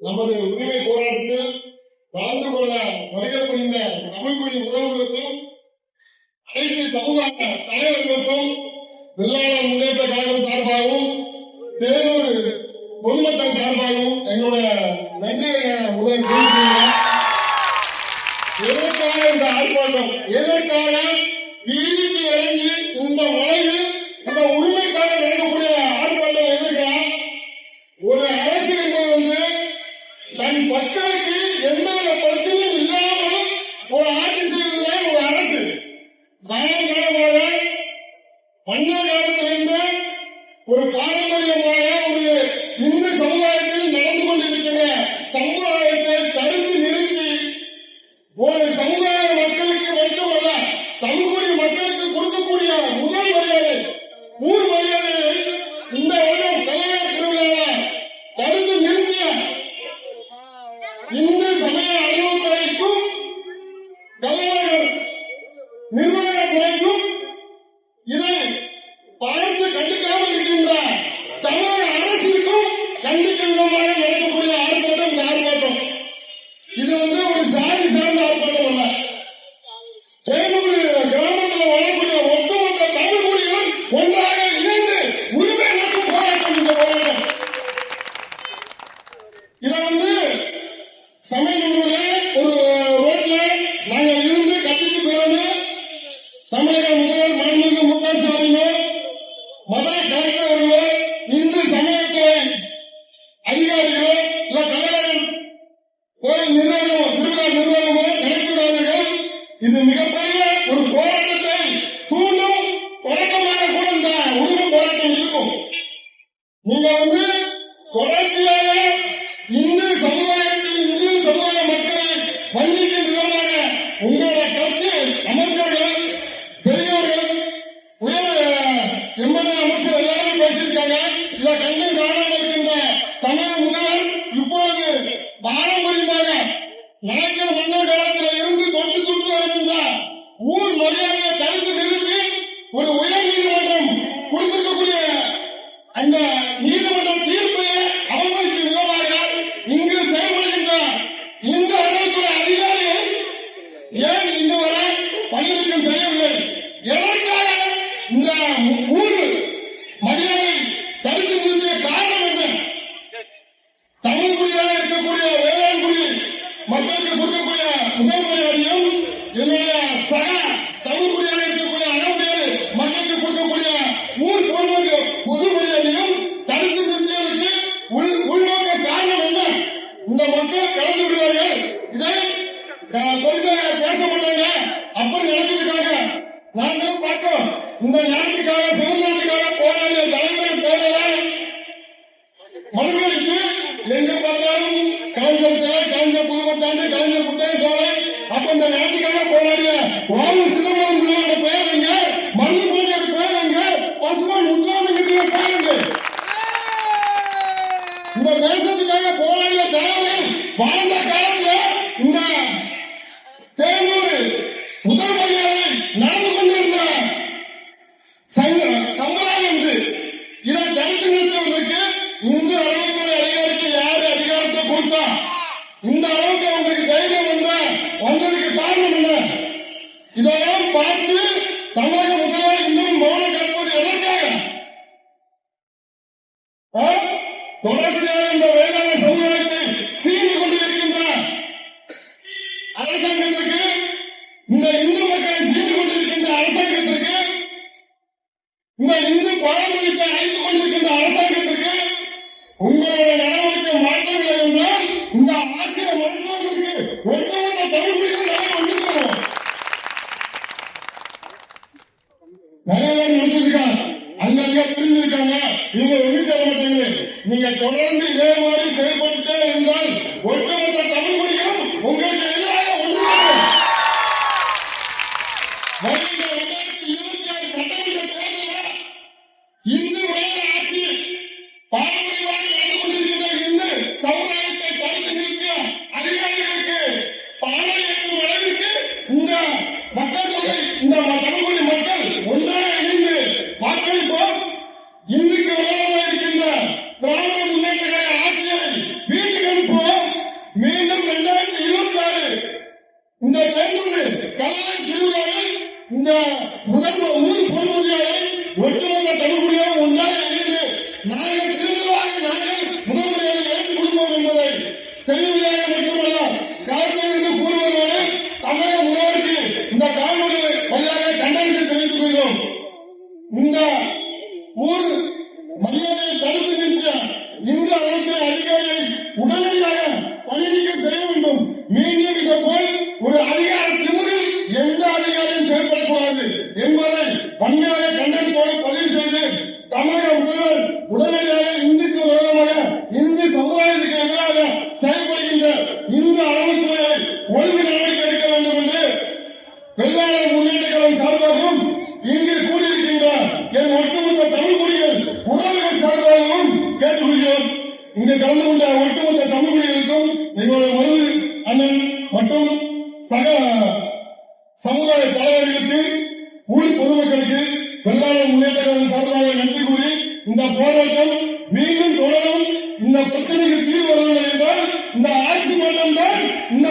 நமது உரிமை போராட்டத்தில் கலந்து கொள்ள வருகை தமிழ் தமிழ்மொழி உறவுகளுக்கும் அனைத்து சமூக தலைவர்களுக்கும் வெள்ளாள முன்னேற்ற கழகம் சார்பாகவும் தேர்வு பொதுமக்கள் சார்பாகவும் எங்களுடைய ஒன்னு ஒன்றாக இணைந்து உரிமை நோக்கி போராட்டம் இந்த போராட்டம். இத வந்து சமயநல்லூர்ல ஒரு ரோட்ல நாங்க இருந்து கட்டிட்டு போயிருந்து தமிழக கொடுத்திருக்கக்கூடிய அந்த நீதிமன்ற தீர்ப்பை அவமதிக்கு விதமாக இங்கு செயல்படுகின்ற இந்த அலுவலகத்துறை அதிகாரிகள் ஏன் இன்று வரை பணியிடத்தில் செய்யவில்லை? எதற்காக இந்த ஊர் மனிதனை தடுத்து நிறுத்திய காரணம் என்ன? தமிழ் குடியாக இருக்கக்கூடிய வேளாண் குடி மக்களுக்கு கொடுக்கக்கூடிய முதல் முறையாளியும் என்னுடைய சக உங்க மக்கள் கலந்துடுவார்கள் இதை நான் கொடுத்த பேச மாட்டாங்க அப்படி நடந்துட்டாங்க வாங்க பார்ப்போம். இந்த நாட்டுக்காக சுதந்திரத்துக்காக போராடிய தலைவர்கள் போராடலாம் மனிதர்களுக்கு எங்க பார்த்தாலும் கலைஞர் சிலை கலைஞர் புதுப்பத்தாண்டு கலைஞர் புத்தக சாலை அப்ப இந்த நாட்டுக்காக போராடிய வாழ்வு சிதம்பரம் நீங்க என்ன செய்ய மாட்டீங்க நீங்க தொடர்ந்து இதே மாதிரி செயல்பட்டுட்டே இருந்தால் இணைந்து நாங்கள் திருவிழாவாக முதன்முறையாக ஏற்றுக் கொடுப்போம் என்பதை செவிலியாக மட்டுமல்ல காலத்திலிருந்து கூறுவதோடு தமிழக முதல்வருக்கு இந்த காணொலி வழியாக கண்டனத்தை தெரிவித்துக் கொள்கிறோம் இந்த ஊர் மரியாதையை தடுத்து நிற்க இந்த அரசு அதிகாரியை உடனடியாக பணிநீக்கம் செய்ய வேண்டும் மீண்டும் இதை போல் ஒரு அதிகார திமுறில் எந்த அதிகாரியும் செயல்படக்கூடாது என்பதை வன்மையாக கண்டனத்தோடு பதிவு செய்து தமிழக வெள்ளாளர் முன்னேற்ற கழகம் சார்பாகவும் இங்கு கூடியிருக்கின்ற என் ஒட்டுமொத்த தமிழ் மொழிகள் உறவுகள் சார்பாகவும் கேட்டுக்கொள்கிறோம். இங்கு கலந்து கொண்ட ஒட்டுமொத்த தமிழ் மொழிகளுக்கும் எங்களுடைய மருது அண்ணன் மற்றும் சக சமுதாய தலைவர்களுக்கு ஊர் பொதுமக்களுக்கு வெள்ளாளர் முன்னேற்ற கழகம் சார்பாக நன்றி கூறி இந்த போராட்டம் மீண்டும் தொடரும். இந்த பிரச்சனைக்கு தீர்வு வரவில்லை என்றால் இந்த ஆட்சி மன்றம் தான் இந்த